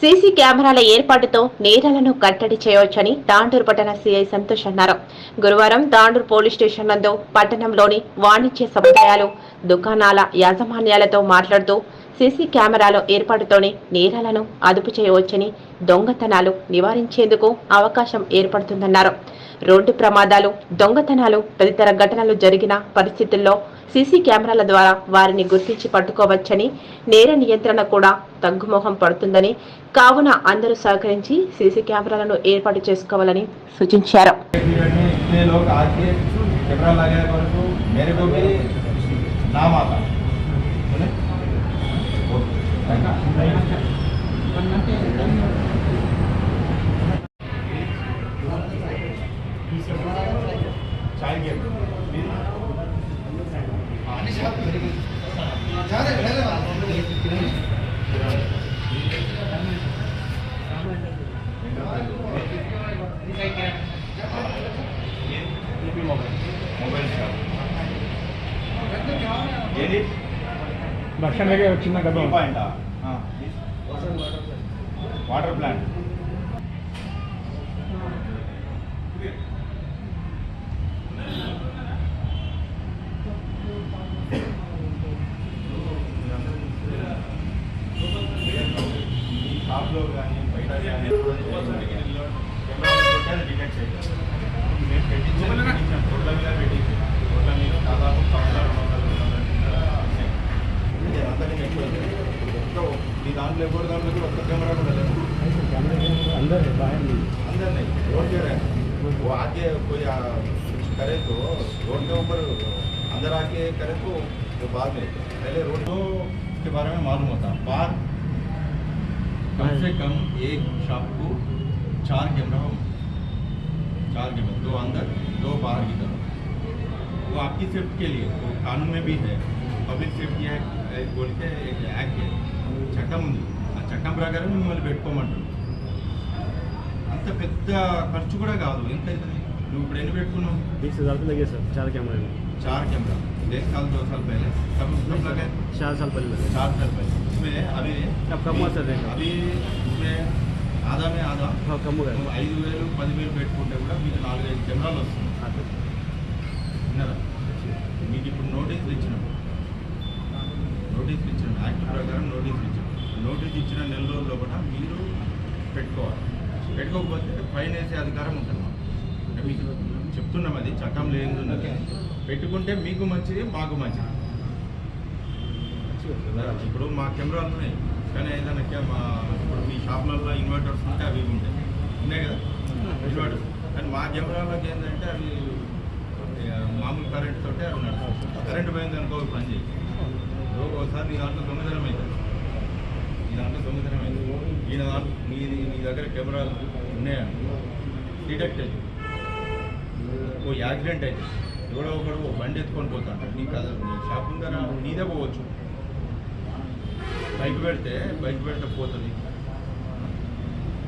CC కెమెరాల ఏర్పాటుతో నేరాలను కట్టడి చేయవచ్చని తాండూరు పట్టణ సీఐ సంతోష్ అన్నారు. గురువారం తాండూరు పోలీస్ స్టేషన్ నందు పట్టణంలోని వాణిజ్య సముదాయాలు దుకాణాల యాజమాన్యాలతో మాట్లాడుతూ సీసీ కెమెరాల ఏర్పాటుతోనే నేరాలను అదుపు చేయవచ్చని దొంగతనాలు నివారించేందుకు అవకాశం ఏర్పడుతుందన్నారు. రోడ్డు ప్రమాదాలు దొంగతనాలు తదితర ఘటనలు జరిగిన పరిస్థితుల్లో సీసీ కెమెరాల ద్వారా వారిని గుర్తించి పట్టుకోవచ్చని నేర నియంత్రణ కూడా తగ్గుముఖం పడుతుందని కావున అందరూ సహకరించి సీసీ కెమెరాలను ఏర్పాటు చేసుకోవాలని సూచించారు पीरियड में चाय के మొబైల్ షాప్ ఏది దర్శనకి చిన్న టీ గతం పాయింటా వాటర్ ప్లాంట్ షాప్లో కానీ బయట కానీ డిటెక్ట్ చేయాలి మేము పెట్టించాం పెట్టించాం రోడ్ల మీద పెట్టించాం రోడ్ల మీద దాదాపు సంవత్సరాలు అందరినీ ఎక్కువ మీ దాంట్లో ఎవరి దాంట్లో కూడా ఒక్క కెమెరా కూడా లేదు అందరు బాగా अंदर नहीं रोड पे रहे वो आके कोई आ, कुछ करे तो रोड के ऊपर अंदर आके करे तो वो बाद में पहले रोड तो के बारे में मालूम होता बाहर कम से कम एक शॉप को चार कैमरा हो चार कैमरा दो अंदर दो बाहर की तरफ वो आपकी सेफ्टी के लिए वो कानून में भी है పబ్లిక్ సేఫ్టీ యాక్ట్ बोल के एक యాక్ట్ है చట్టం ఉంది ఆ చట్టం ప్రకారం మిమ్మల్ని పెట్టుకోమంటారు అంత పెద్ద ఖర్చు కూడా కాదు ఎంత అవుతుంది నువ్వు ఇప్పుడు ఎన్ని పెట్టుకున్నావు बीस हजार रुपये लगे सर चार कैमरे में चार कैमरा एक साल दो साल पहले कब कब लगे चार साल पहले लगे चार साल पहले इसमें अभी अब कम हुआ सर रेट? अभी इसमें ఆదా మే ఆదా हाँ कम हो गया నువ్వు ఐదు వేలు పదివేలు పెట్టుకుంటే కూడా మీకు నాలుగైదు కెమెరాలు వస్తుంది हाँ, सर। విన్నారా మీకు ఇప్పుడు నోటీసులు ఇచ్చినాం నోటీసులు ఇచ్చినాం యాక్ట్ ప్రకారం నోటీసులు ఇచ్చాం నోటీస్ ఇచ్చిన నెల రోజుల లోపల మీరు పెట్టుకోవాలి పెట్టుకోకపోతే ఫైన్ వేసే అధికారం ఉంటుంది మాకు అంటే మీకు చెప్తున్నాం అది చట్టం లేని ఉన్నది పెట్టుకుంటే మీకు మంచిది మాకు మంచిది ఇప్పుడు మా కెమెరాలు ఉన్నాయి. కానీ ఏదైనా మా ఇప్పుడు మీ షాప్లలో ఇన్వర్టర్స్ ఉంటే అవి ఉంటాయి. ఉన్నాయి కదా? ఇన్వర్టర్స్. కానీ మా కెమెరాలోకి ఏంటంటే అవి మామూలు కరెంట్ తోటే అవి నడుస్తాయి కరెంట్ పోయింది అనుకో పని చేయి ఒకసారి నీ దాంట్లో దొంగతనం అవుతుంది నీ దాంట్లో దొంగతనం అవుతుంది ఈ దాంట్లో నీ నీ దగ్గర కెమెరాలు ఉన్నాయనుకో డిటెక్ట్ అవుతుంది ఓ యాక్సిడెంట్ అయితే ఎవడో ఒకడు ఓ బండి ఎత్తుకొని పోతాడు. నీకు అది నీ షాప్ ఉందా నీదే పోవచ్చు. బైక్ పెడితే బైక్ పెడితే పోతుంది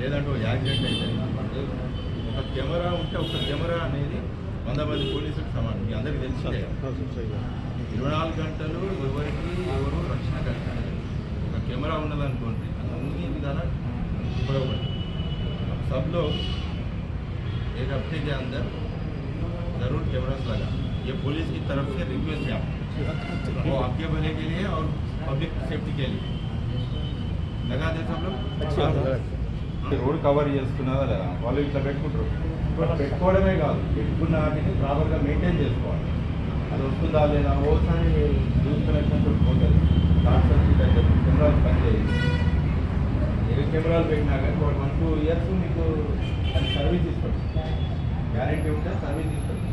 లేదంటే ఓ యాక్సిడెంట్ అయితే ఒక కెమెరా ఉంటే ఒక కెమెరా అనేది వంద మంది పోలీసులకు సమానం మీ అందరికీ తెలిసిందే కదా. हाँ, सर, सही बात। ఇరవై నాలుగు గంటలు ఎవరికి ఎవరు రక్షణ కట్టలేదు ఒక కెమెరా ఉన్నదనుకోండి అన్ని విధాలా ఉపయోగపడుతుంది सब लोग एक हफ्ते के अंदर ज़रूर कैमरास लगा ये पुलिस की तरफ से रिक्वेस्ट है आपको वो आपके भले के लिए और पब्लिक सेफ्टी के लिए రోడ్ కవర్ చేస్తున్నారా లేదా వాళ్ళు ఇట్లా పెట్టుకుంటారు పెట్టుకోవడమే కాదు పెట్టుకున్న వాటిని ప్రాపర్గా మెయింటైన్ చేసుకోవాలి అది వస్తుందా లేదా ఓసారి కనెక్షన్ పోతుంది సర్క్యూట్ అయితే కెమెరాలు పనిచేయాలి ఏ కెమెరాలు పెట్టినా కానీ ఒక వన్ టూ ఇయర్స్ మీకు అది సర్వీస్ ఇస్తుంది గ్యారెంటీ ఉంటే సర్వీస్ ఇస్తుంది